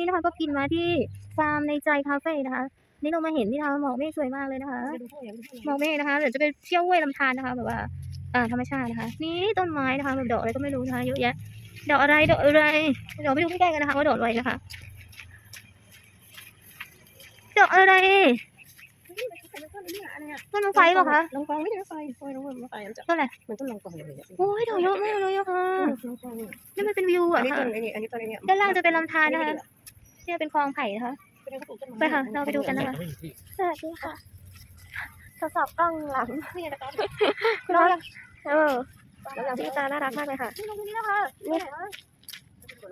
นี้นะคะก็กินมาที่ฟาร์มในใจคาเฟ่นะคะ นี่เรามาเห็นที่ทางหมอกเมฆสวยมากเลยนะคะหมอกเมฆนะคะเดี๋ยวจะไปเที่ยวห้วยลำธารนะคะแบบว่าอ่าธรรมชาตินะคะ นี่ต้นไม้นะคะแบบดอกอะไรก็ไม่รู้นะคะเยอะแยะดอกอะไรดอกอะไรเดี๋ยวไปดูใกล้ๆกันนะคะว่าดอกอะไรนะคะดอกอะไร ต้นมะไฟเหรอคะลองฟังไม่ได้ไฟไฟลองฟังไฟมันจะต้นอะไรมันต้นลองฟังเลยโอ้ยดอกเยอะมากเลยอะค่ะลองฟังนี่มันเป็นวิวอัอะนนี้ต้ค่ะนไอ้นี่อันนี้ต้นไอ้นี่ด้านล่างจะเป็นลำธารนะคะเนี่ยเป็นคลองไผ่นะคะไปค่ะ เราไปดูกันนะคะสวัสดีค่ะทดสอบกล้องหลังนี่นะครับน้องเออแล้วอย่างที่ตาน่ารักมากเลยค่ะนี่ลงตรงนี้นะคะนี่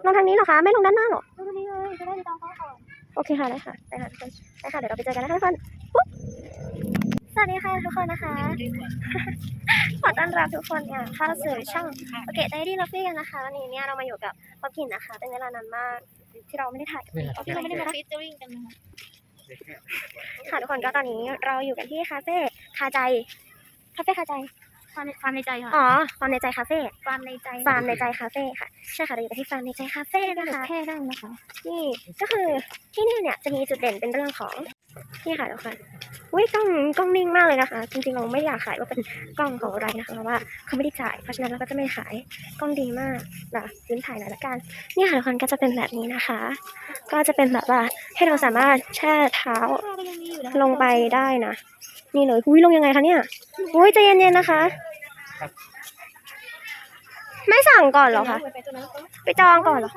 ลงทางนี้เหรอคะ ไม่ลงด้านหน้าหรอลงตรงนี้เลยจะได้ไปตามเขาก่อนโอเคค่ะได้ค่ะได้ค่ะทุกคนได้ค่ะ เดี๋ยวเราไปเจอกันนะคะทุกคน ปุ๊บสวัสดีค่ะทุกคนนะคะ ขอต้อนรับทุกคนเนี่ยเข้าสู่ช่องโอเคไดรี่ลัฟฟี่กันนะคะวันนี้เนี่ยเรามาอยู่กับป๊อปกินนะคะ เป็นเวลานานมากที่เราไม่ได้ถ่ายกันที่เราไม่ได้มาฟิชเจอริ่งกันนะคะค่ะทุกคนก็ตอนนี้เราอยู่กันที่คาเฟ่คาใจคาเฟ่คาใจ ความในความในใจค่ะ อ๋อความในใจคาเฟ่ความในใจฟาร์มในใจคาเฟ่ค่ะ ใช่ค่ะเราอยู่กันที่ฟาร์มในใจคาเฟ่นะคะแค่นั่งนะคะนี่ก็คือที่นี่เนี่ยจะมีจุดเด่นเป็นเรื่องของนี่ค่ะทุกคนอุ้ยกล้องกล้องนิ่งมากเลยนะคะ จริงๆเราไม่อยากขายว่าเป็นกล้องของอะไรนะคะเพราะว่าเขาไม่ได้จ่ายเพราะฉะนั้นเราก็จะไม่ขายกล้องดีมากนะยืนถ่ายหน่อยละกันนี่ค่ะทุกคนก็จะเป็นแบบนี้นะคะ ก็จะเป็นแบบว่าให้เราสามารถแช่เท้าก็ยังมีอยู่นะคะลงไปได้นะนี่เลยอุ้ยลงยังไงคะเนี่ยอุ้ยใจเย็นๆนะคะ ไม่สั่งก่อนเหรอคะไปจองก่อนเหรอ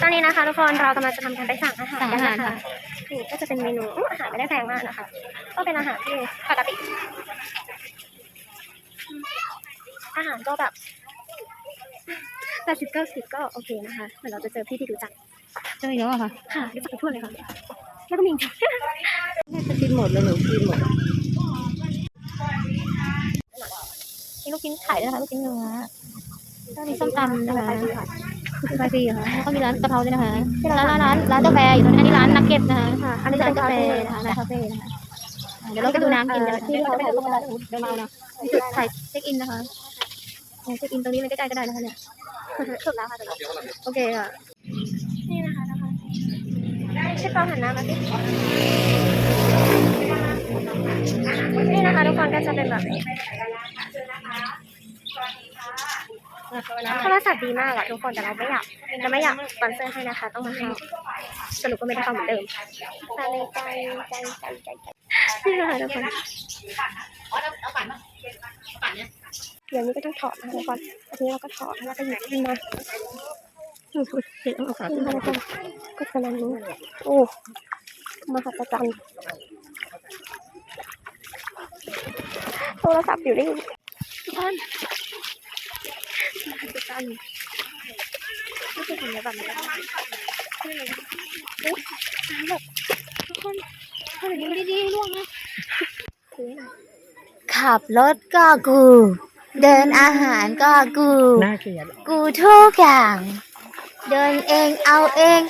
ตอนนี้นะคะทุกคนเรากำลังจะทำการไปสั่งอาหารสั่งกัอานหารนะค่ะคะนี่ก็จะเป็นเมนูอื้ออาหารไม่ได้แพงมากนะคะ ก็เป็นอาหารที่ปกติ อาหารก็แบบแปดสิบเก้าสิบก็โอเคนะคะเหมือนเราจะเจอพี่ที่รู้จักเจอเยอะอะค่ะค่ะรู้จักกันทั่วเลยค่ะแล้วก็มีจริงจะกินหมดเลยหนูกินหมด นี่ลูกชิ้นขายด้วยนะคะลูกชิ้นเนื้อก็มีส้มตำนะคะไปฟรีค่ะแล้วก็มีร้านกะเพราด้วยนะคะร้านร้านร้านร้านกาแฟอยู่ตรงนี้อันนี้ร้านนักเก็ตนะคะค่ะอันนี้ร้านกาแฟนะคะร้านคาเฟ่นะคะเดี๋ยวเราไปดูน้ำกินกันที่เราถ่ายรูปกันเดินมานะจุดถ่ายเช็คอินนะคะเช็คอินตรงนี้เลยใกล้ๆก็ได้นะคะเนี่ยสุดแล้วค่ะสุดแล้วโอเคค่ะนี่นะคะนะคะใช่ปองหันหน้ามาสินี่นะคะทุกคนก็จะเป็นแบบนี้ โทรศัพท์ดีมากอะทุกคนแต่เราไม่อยากเราไม่อยากสปอนเซอร์ให้นะคะ ต้องมาให้สรุปก็ไม่ได้เข้าเหมือนเดิมใจใจใจใจใจนี่นะคะทุกคนเดี๋ยวนี้ก็ต้องถอดนะทุกคนอันนี้เราก็ถอดแล้วก็หยิบขึ้นมาเห็นเอาขึ้นมาแล้วก็ก็จะนั้นนี้โอ้มหัศจรรย์โทรศัพท์อยู่นี่ทุกคน มหัศจรรย์นี่คือทำอะแบบนี้นี่เลยโอ้แบบทุกคนทำแบบนี้ดีๆล่วงนะขับรถก็กู เดินอาหารก็กู น่าเกลียดกูทุกอย่าง เดินเองเอาเอง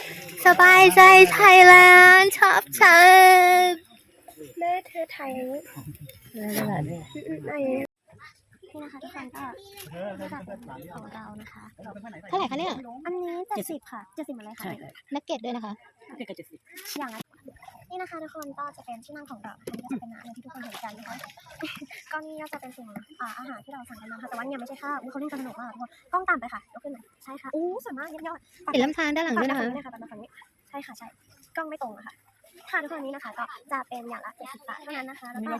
สบายใจไทยแลนด์ชอบฉันแม่เธอไทยอืมๆไอ้ นี่นะคะทุกคนก็ของเรานะคะเท่าไหร่คะเนี่ย อันนี้เจ็ดสิบค่ะเจ็ดสิบอะไรคะนักเก็ตด้วยนะคะอย่างละนี่นะคะทุกคนก็จะเป็นที่นั่งของเราอันนี้จะเป็นอาหารที่ทุกคนเห็นกันนะคะก็นี่ก็จะเป็นสิ่งอาอาหารที่เราสั่งกันมาค่ะแต่ว่าเนี่ยไม่ใช่ข้าวเขาเล่นกันสนุกมากทุกคนกล้องตามไปค่ะยกขึ้นหน่อยใช่ค่ะอู้สวยมากยี่ยอดเห็นลำธารด้านหลังด้วยนะคะตัดมาฝั่งนี้ตัดมาฝั่งนี้ใช่ค่ะใช่กล้องไม่ตรงอะค่ะ ค่ะทุกคนนี้นะคะ ก็จะเป็นอย่างละเจ็ดสิบบาทเท่านั้นนะคะแล้วก็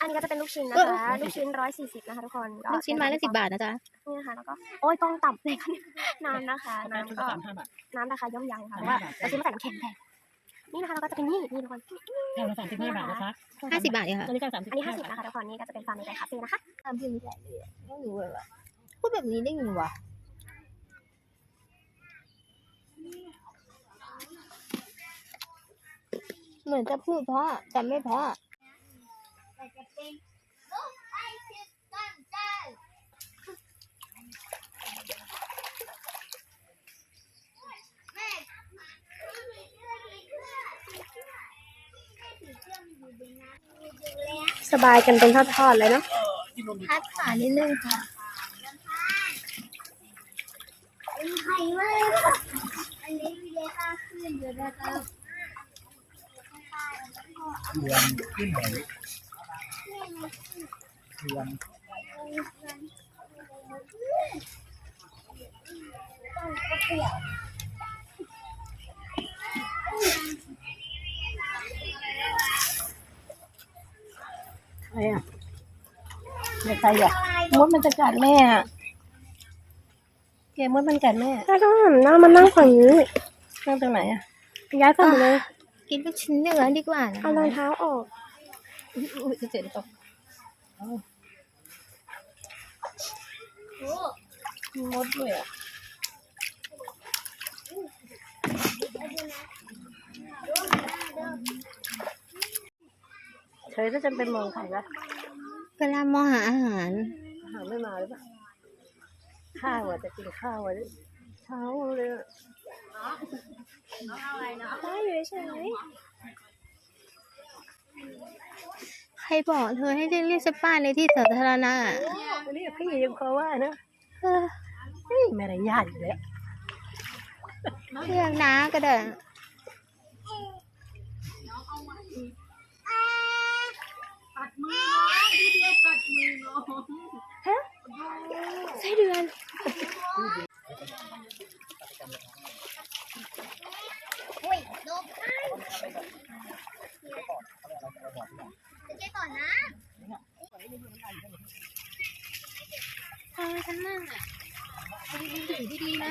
อันนี้ก็จะเป็นลูกชิ้นนะคะลูกชิ้นร้อยสี่สิบนะคะทุกคนลูกชิ้นไม้ละสิบบาทนะจ๊ะนี่นะคะแล้วก็โอ้ยกล้องต่ำเลยค่ะเนี่ยน้ำนะคะน้ำก็น้ำราคาย่อมเยาค่ะเพราะว่าเราซื้อมาแต่น้ำแข็งแพงนี่นะคะเราก็จะเป็นนี่นี่ทุกคนแก้วละสามสิบห้าบาทนะคะห้าสิบบาทเองค่ะตอนนี้ก็สามสิบอันนี้ห้าสิบนะคะทุกคนนี่ก็จะเป็นฟาร์มในใจคาเฟ่นะคะตามพิมพ์แหละเลยไม่รู้เลยว่ะพูดแบบนี้ได้ไงวะ เหมือนจะพูดเพราะแต่ไม่เพราะสบายกันเป็นทอดๆเลยเนาะพัดขานิดนึงค่ะไข่มากอันนี้มีเลขาขึ้น เรียนที่ไหนเรียนใครอะเด็กใครอะมดมันจะกัดแม่อะเกมมดมันกัดแม่ ถ้าต้องหันหน้ามานั่งฝั่งนี้นั่งตรงไหนอะย้ายฝั่งไปเลย กินลูกชิ้นเนื้อดีกว่านะเอารองเท้าออกอุ้ยจะเจ็บตกมีมดด้วยอะเฉยถ้าจำเป็นมองใครละกำลังมองหาอาหารหาไม่มาหรือเปล่าข้าวอะจะกินข้าวอะเช้าเลยอะ ได้อยู่เฉยใครบอกเธอให้เรียกสป้าในที่สาธารณะอะอันนี้พี่ยังพอว่านะเออเฮ้ยไม่ได้ญาติอีกแล้วเรียกน้าก็ได้ไส้เดือน เออฉันนั่งอะถือดีๆนะ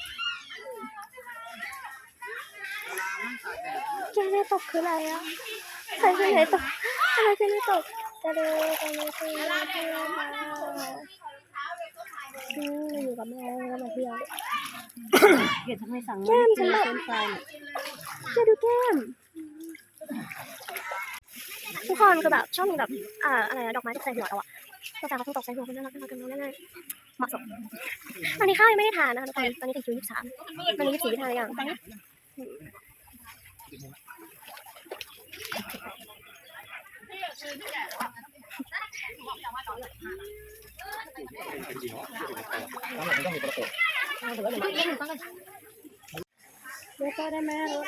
แกได้ตกคืออะไรอะใครจะได้ตกอะไรจะได้ตกจะเดินจะเดินจะเดินจะเดินมาอืมอยู่กับแม่แล้วมาเที่ยวเห็นทำไมสั่งแก้มฉันแบบเป็นไฟเนี่ยจะดูแก้มทุกคนคือแบบชอบมีแบบอ่าอะไรนะดอกไม้ตกใส่หัวเราอะกาแฟเขาคงตกใส่หัวคนน่ารักน่ารักกันง่ๆเหมาะสมตอนนี้ข้าวยังไม่ได้ทานนะคะตอนนี้ถึงคิวยี่สิบสามตอนนี้ยี่สิบสี่ทานห รือยังเดี๋ยวก็ได้ไหมรถ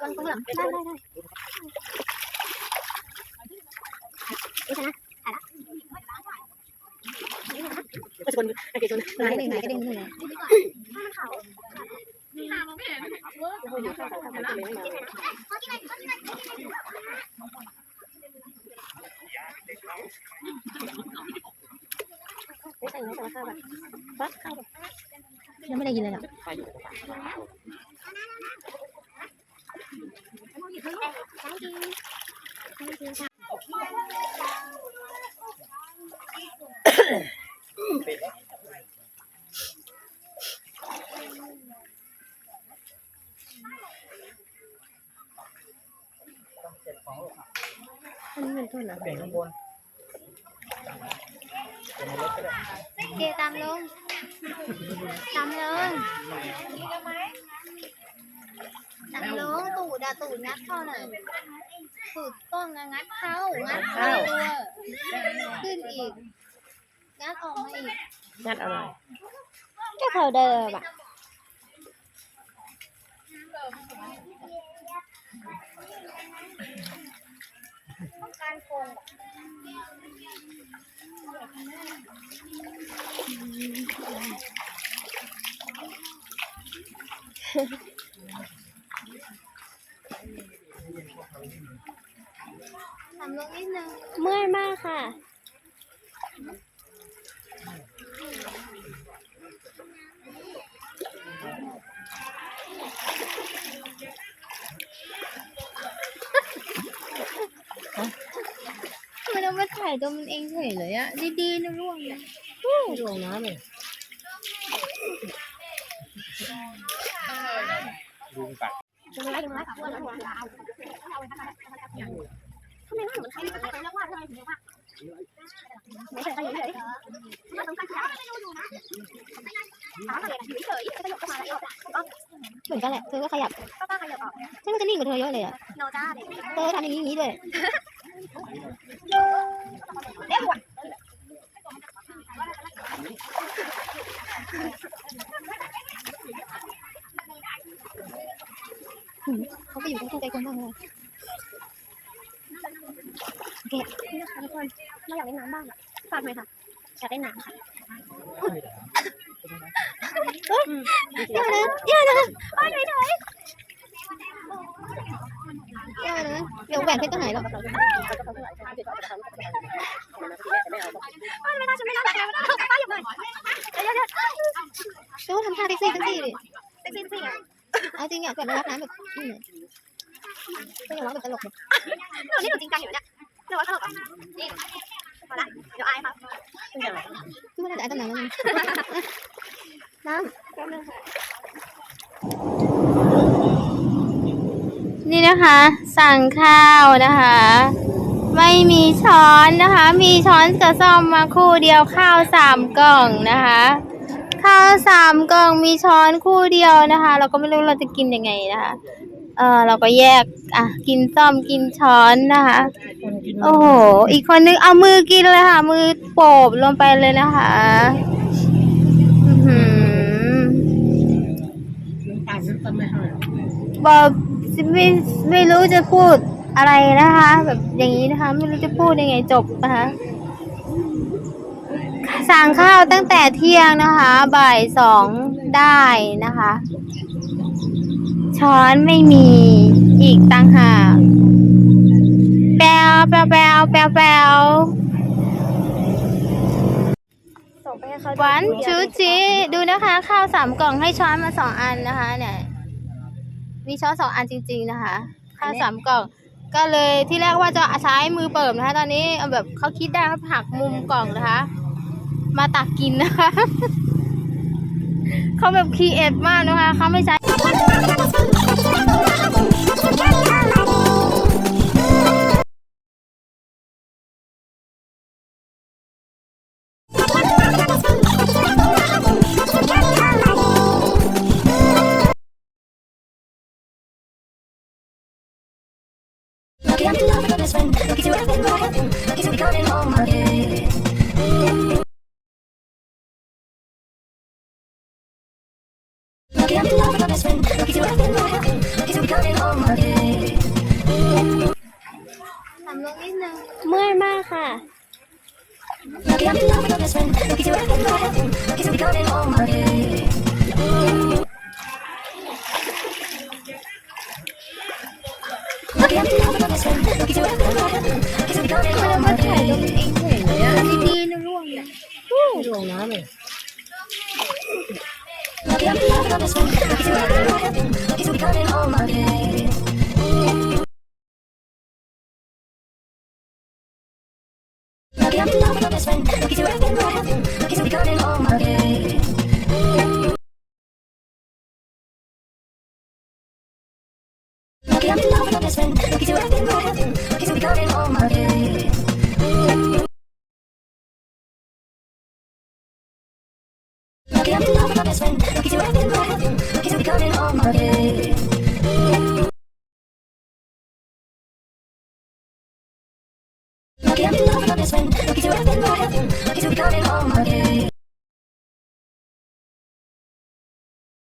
ก่อนก่อนหลังได้ได้ได้นี่ชนะก็จะคนไอ้เกจนไหนหนึ่งไหนก็ดึงหนึ่งไม่ใส่เนื้อแต่ว่าข้าวแบบฟักข้าวแบบยังไม่ได้ยินเลยหรอกเอันนี้มันต้นอะไรเปลี่ยนข้างบนเปลี่ยนบนรถก็ได้ เกตามลง ตามลง ตามลงตูดอะตูดงัดเข้าหน่อยตูดกล้องอะงัดเข้างัดเข้าตัวขึ้นอีกงัดออกมาอีกงัดอะไรก็เท่าเดิมอะทำลงนิดนึง เมื่อยมากค่ะ ทำไมเรามาถ่าย ตัวมันเองเฉยเลยอะดีๆนะร่วงนะลงน้ำเลยดูมันกัดทำไมหน้าเหมือนใครเป็นใครเรียกว่าทำไมถึงเรียกว่าไม่เคยเฉยๆน่าสงสารเขาไม่รู้อยู่นะถามเลยอยู่เฉยๆก็ยกขึ้นมาแล้วก็เหมือนกันแหละเธอก็ขยับก็ป้าขยับออกฉันก็จะนิ่งกว่าเธอเยอะเลยอะโนจ้าเด็กเธอทำอย่างนี้อย่างนี้ด้วย เอ๊ะหวด เขา ไปอยู่ใกล้ๆใจคนบ้างเลยนี่นะคะทุกคนเราอยากเล่นน้ำบ้างอะฝากหน่อยค่ะอยากเล่นน้ำค่ะอย่านะอย่านะโอ้ยเฉยอย่านะเดี๋ยวแหวนเพชรก็หายหรอกไม่น่าฉันไม่น่ารักเลยป้าอยู่หน่อยเดี๋ยวเดี๋ยวดูทำท่าเซ็กซี่เซ็กซี่ดิเซ็กซี่สิอะเอาจริงอะแบบมารับน้ำแบบอืม ก็อย่าร้องแบบตลกเลยหนูนี่หนูจริงจังอยู่เนี่ยหนูว่าตลกอะนี่พอละเดี๋ยวอายค่ะคือมันอาจจะอาจจะหนแล้วมันน้แป๊บนึงค่ะำนี่นะคะ สั่งข้าวนะคะ ไม่มีช้อนนะคะ มีช้อนกับซ่อมมาคู่เดียวข้าวสามกล่องนะคะ ข้าวสามกล่องมีช้อนคู่เดียวนะคะ เราก็ไม่รู้เราจะกินยังไงนะคะ เออเราก็แยก อะ กินซ่อมกินช้อนนะคะ โอ้โห อีกคนนึงเอามือกินเลยค่ะ มือโปบลงไปเลยนะคะอื้อหือน้ำตาลน้ำตาลไม่ให้บอกไม่ไม่รู้จะพูดอะไรนะคะ แบบอย่างนี้นะคะ ไม่รู้จะพูดยังไงจบนะคะสั่งข้าวตั้งแต่เที่ยงนะคะ บ่ายสองได้นะคะ ช้อนไม่มีอีกตั้งหากแปลวแปลวแปลวแปลวแปลวส่งไปให้เขาหวานชูจีดูนะคะ ข้าวสามกล่องให้ช้อนมาสองอันนะคะเนี่ยมีช้อนสองอันจริง ๆ นะคะข้าวสามกล่อง ก็เลยที่แรกว่าจะใช้มือเปิบนะคะ ตอนนี้เอาแบบเขาคิดได้เขาหักมุมกล่องนะคะ มาตักกินนะคะ เขาแบบคีเอทมากนะคะเขาไม่ใช้ Lucky I'm in love with my best friend. Lucky to have been what happened. Lucky to be coming home again. Lucky I'm in love with my best friend. Lucky to have been what happened. Lucky to be coming home again. ทำลงนิดนึง เมื่อยมากค่ะ Lucky I'm in love with my best friend. Lucky to have been what happened. Lucky to be coming home again. Lucky I'm in love with my best friend. Lucky to have been what happened. Lucky to be coming เรา home มาถ่าย again. Nilong namin. Lucky I'm not the best to be coming home. My best friend. Lucky to have been my heaven. Lucky to be coming home again. Lucky I'm in love with my best friend. Lucky to have been my heaven. Lucky to be coming home again. Lucky I'm in love with my best friend. Lucky to have been my heaven. Lucky to be coming home again.